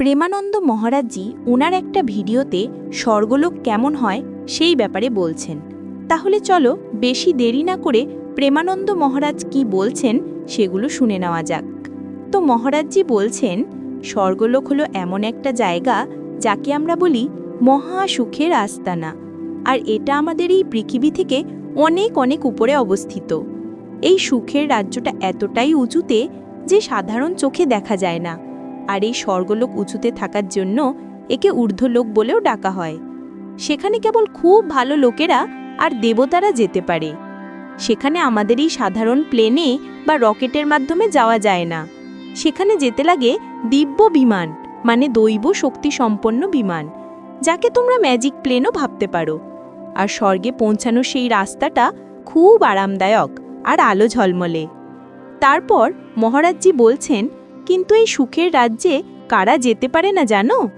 প্রেমানন্দ মহারাজজি ওনার একটা ভিডিওতে স্বর্গলোক কেমন হয় সেই ব্যাপারে বলছেন। তাহলে চলো বেশি দেরি না করে প্রেমানন্দ মহারাজ কি বলছেন সেগুলো শুনে নেওয়া যাক। তো মহারাজজি বলছেন, স্বর্গলোক হলো এমন একটা জায়গা যাকে আমরা বলি মহা সুখের আস্তানা। আর এটা আমাদের এই পৃথিবী থেকে অনেক অনেক উপরে অবস্থিত। এই সুখের রাজ্যটা এতটাই উঁচুতে যে সাধারণ চোখে দেখা যায় না। আর এই স্বর্গলোক উঁচুতে থাকার জন্য একে ঊর্ধ্বলোক বলেও ডাকা হয়। সেখানে কেবল খুব ভালো লোকেরা আর দেবতারা যেতে পারে। সেখানে আমাদের এই সাধারণ প্লেনে বা রকেটের মাধ্যমে যাওয়া যায় না। সেখানে যেতে লাগে দিব্য বিমান মানে দৈব শক্তি সম্পন্ন বিমান, যাকে তোমরা ম্যাজিক প্লেনও ভাবতে পারো। আর স্বর্গে পৌঁছানোর সেই রাস্তাটা খুব আরামদায়ক আর আলো ঝলমলে। তারপর মহারাজজি বলছেন কিন্তু এই সুখের রাজ্যে কারা যেতে পারে না জানো?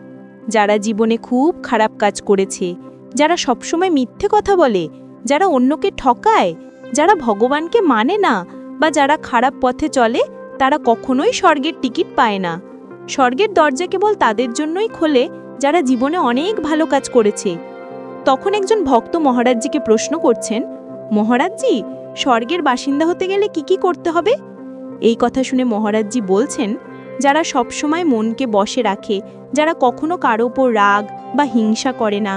যারা জীবনে খুব খারাপ কাজ করেছে, যারা সবসময় মিথ্যে কথা বলে, যারা অন্যকে ঠকায়, যারা ভগবানকে মানে না বা যারা খারাপ পথে চলে, তারা কখনোই স্বর্গের টিকিট পায় না। স্বর্গের দরজা কেবল তাদের জন্যই খোলে, যারা জীবনে অনেক ভালো কাজ করেছে। তখন একজন ভক্ত মহারাজজিকে প্রশ্ন করছেন, মহারাজজি, স্বর্গের বাসিন্দা হতে গেলে কি কি করতে হবে? এই কথা শুনে মহারাজজি বলছেন, যারা সবসময় মনকে বসে রাখে, যারা কখনো কারও ওপর রাগ বা হিংসা করে না,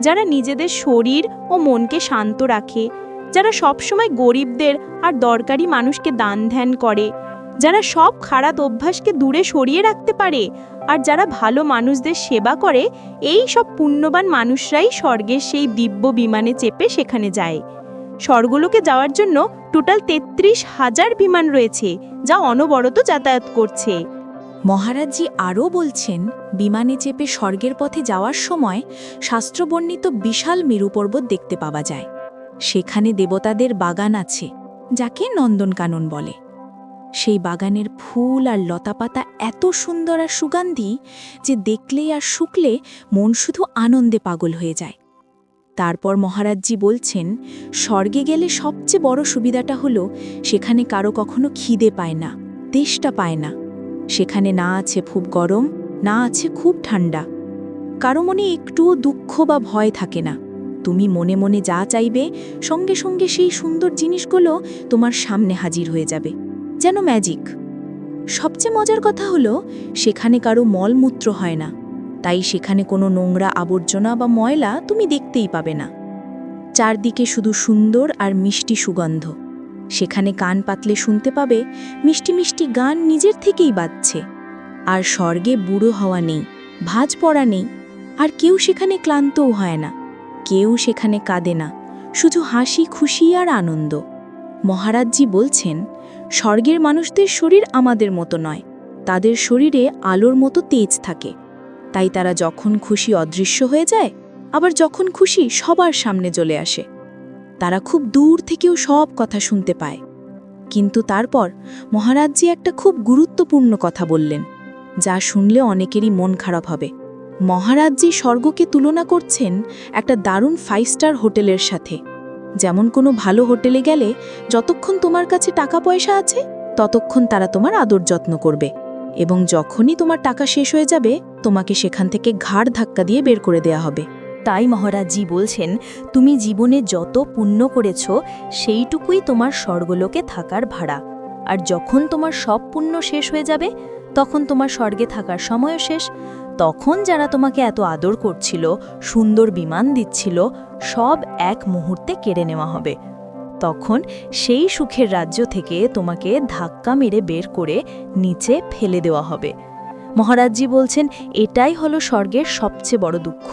যারা নিজেদের শরীর ও মনকে শান্ত রাখে, যারা সবসময় গরিবদের আর দরকারি মানুষকে দান ধ্যান করে, যারা সব খারাপ অভ্যাসকে দূরে সরিয়ে রাখতে পারে, আর যারা ভালো মানুষদের সেবা করে, এই সব পুণ্যবান মানুষরাই স্বর্গের সেই দিব্য বিমানে চেপে সেখানে যায়। স্বর্গলোকে যাওয়ার জন্য টোটাল তেত্রিশ হাজার বিমান রয়েছে, যা অনবরত যাতায়াত করছে। মহারাজজি আরও বলছেন, বিমানে চেপে স্বর্গের পথে যাওয়ার সময় শাস্ত্রবর্ণিত বিশাল মেরু পর্বত দেখতে পাওয়া যায়। সেখানে দেবতাদের বাগান আছে, যাকে নন্দনকানন বলে। সেই বাগানের ফুল আর লতাপাতা এত সুন্দর আর সুগন্ধি যে দেখলে আর শুকলে মন শুধু আনন্দে পাগল হয়ে যায়। তারপর মহারাজজি বলছেন, স্বর্গে গেলে সবচেয়ে বড় সুবিধাটা হলো, সেখানে কারও কখনো খিদে পায় না, তেষ্টা পায় না। সেখানে না আছে খুব গরম, না আছে খুব ঠান্ডা। কারও মনে একটুও দুঃখ বা ভয় থাকে না। তুমি মনে মনে যা চাইবে, সঙ্গে সঙ্গে সেই সুন্দর জিনিসগুলো তোমার সামনে হাজির হয়ে যাবে। যেন ম্যাজিক সবচেয়ে মজার কথা হলো, সেখানে কারও মলমূত্র হয় না। তাই সেখানে কোনো নোংরা আবর্জনা বা ময়লা তুমি দেখতেই পাবে না। চারদিকে শুধু সুন্দর আর মিষ্টি সুগন্ধ। সেখানে কান পাতলে শুনতে পাবে মিষ্টি মিষ্টি গান নিজের থেকেই বাজছে। আর স্বর্গে বুড়ো হওয়া নেই, ভাজ পড়া নেই, আর কেউ সেখানে ক্লান্তও হয় না, কেউ সেখানে কাঁদে না, শুধু হাসি, খুশি আর আনন্দ। মহারাজজি বলছেন, স্বর্গের মানুষদের শরীর আমাদের মতো নয়, তাদের শরীরে আলোর মতো তেজ থাকে। তাই তারা যখন খুশি অদৃশ্য হয়ে যায়, আবার যখন খুশি সবার সামনে চলে আসে। তারা খুব দূর থেকেও সব কথা শুনতে পায়। কিন্তু তারপর মহারাজজি একটা খুব গুরুত্বপূর্ণ কথা বললেন, যা শুনলে অনেকেরই মন খারাপ হবে। মহারাজজি স্বর্গকে তুলনা করছেন একটা দারুণ ফাইভ স্টার হোটেলের সাথে। যেমন কোনো ভালো হোটেলে গেলে যতক্ষণ তোমার কাছে টাকা পয়সা আছে, ততক্ষণ তারা তোমার আদর যত্ন করবে এবং যখনই তোমার টাকা শেষ হয়ে যাবে তোমাকে সেখান থেকে ঘাড় ধাক্কা দিয়ে বের করে দেয়া হবে। তাই মহারাজজি বলছেন, তুমি জীবনে যত পুণ্য করেছ, সেইটুকুই তোমার স্বর্গলোকে থাকার ভাড়া। আর যখন তোমার সব পুণ্য শেষ হয়ে যাবে, তখন তোমার স্বর্গে থাকার সময়ও শেষ। তখন যারা তোমাকে এত আদর করছিল, সুন্দর বিমান দিচ্ছিল, সব এক মুহূর্তে কেড়ে নেওয়া হবে। তখন সেই সুখের রাজ্য থেকে তোমাকে ধাক্কা মেরে বের করে নিচে ফেলে দেওয়া হবে। মহারাজজি বলছেন, এটাই হলো স্বর্গের সবচেয়ে বড় দুঃখ।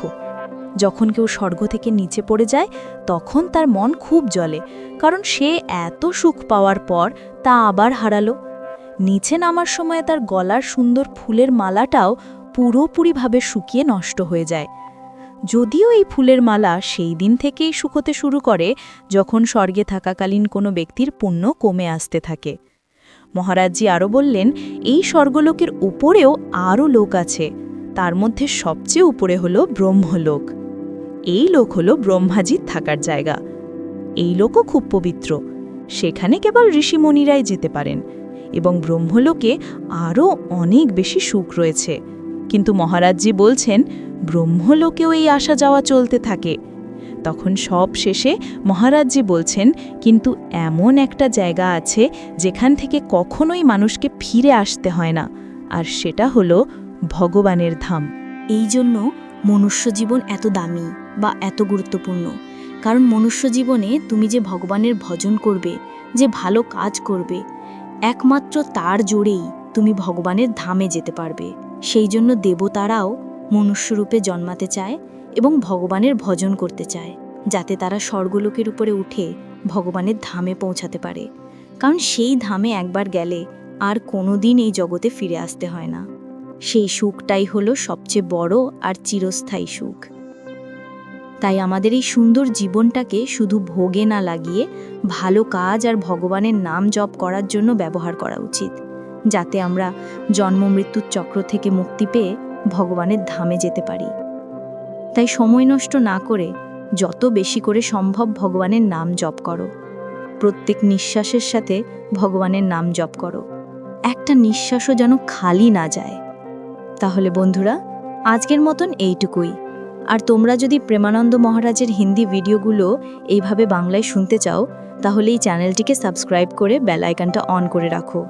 যখন কেউ স্বর্গ থেকে নিচে পড়ে যায়, তখন তার মন খুব জ্বলে, কারণ সে এত সুখ পাওয়ার পর তা আবার হারালো। নিচে নামার সময় তার গলার সুন্দর ফুলের মালাটাও পুরোপুরিভাবে শুকিয়ে নষ্ট হয়ে যায়। যদিও এই ফুলের মালা সেই দিন থেকেই শুকোতে শুরু করে, যখন স্বর্গে থাকাকালীন কোনো ব্যক্তির পুণ্য কমে আসতে থাকে। মহারাজজি আরও বললেন, এই স্বর্গলোকের উপরেও আরও লোক আছে। তার মধ্যে সবচেয়ে উপরে হলো ব্রহ্মলোক। এই লোক হলো ব্রহ্মাজির থাকার জায়গা। এই লোকও খুব পবিত্র। সেখানে কেবল ঋষিমণিরাই যেতে পারেন। এবং ব্রহ্মলোকে আরও অনেক বেশি সুখ রয়েছে। কিন্তু মহারাজজি বলছেন, ব্রহ্মলোকেও এই আসা যাওয়া চলতে থাকে। তখন সব শেষে মহারাজজি বলছেন, কিন্তু এমন একটা জায়গা আছে যেখান থেকে কখনোই মানুষকে ফিরে আসতে হয় না। আর সেটা হলো ভগবানের ধাম। এই জন্য মনুষ্য জীবন এত দামি বা এত গুরুত্বপূর্ণ। কারণ মনুষ্য জীবনে তুমি যে ভগবানের ভজন করবে, যে ভালো কাজ করবে, একমাত্র তার জোরেই তুমি ভগবানের ধামে যেতে পারবে। সেই জন্য দেবতারাও মনুষ্যরূপে জন্মাতে চায় এবং ভগবানের ভজন করতে চায়, যাতে তারা স্বর্গলোকের উপরে উঠে ভগবানের ধামে পৌঁছাতে পারে। কারণ সেই ধামে একবার গেলে আর কোনোদিন এই জগতে ফিরে আসতে হয় না। সেই সুখটাই হলো সবচেয়ে বড় আর চিরস্থায়ী সুখ। তাই আমাদের এই সুন্দর জীবনটাকে শুধু ভোগে না লাগিয়ে ভালো কাজ আর ভগবানের নাম জপ করার জন্য ব্যবহার করা উচিত, যাতে আমরা জন্ম মৃত্যুর চক্র থেকে মুক্তি পেয়ে ভগবানের ধামে যেতে পারি। তাই সময় নষ্ট না করে যত বেশি করে সম্ভব ভগবানের নাম জপ করো। প্রত্যেক নিঃশ্বাসের সাথে ভগবানের নাম জপ করো। একটা নিঃশ্বাসও যেন খালি না যায়। তাহলে বন্ধুরা, আজকের মতন এইটুকুই। আর তোমরা যদি প্রেমানন্দ মহারাজের হিন্দি ভিডিওগুলো এইভাবে বাংলায় শুনতে চাও, তাহলে এই চ্যানেলটিকে সাবস্ক্রাইব করে বেল আইকনটা অন করে রাখো।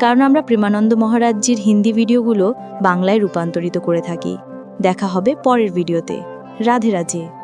কারণ আমরা প্রেমানন্দ মহারাজজির হিন্দি ভিডিওগুলো বাংলায় রূপান্তরিত করে থাকি। দেখা হবে পরের ভিডিওতে। রাধে রাধে।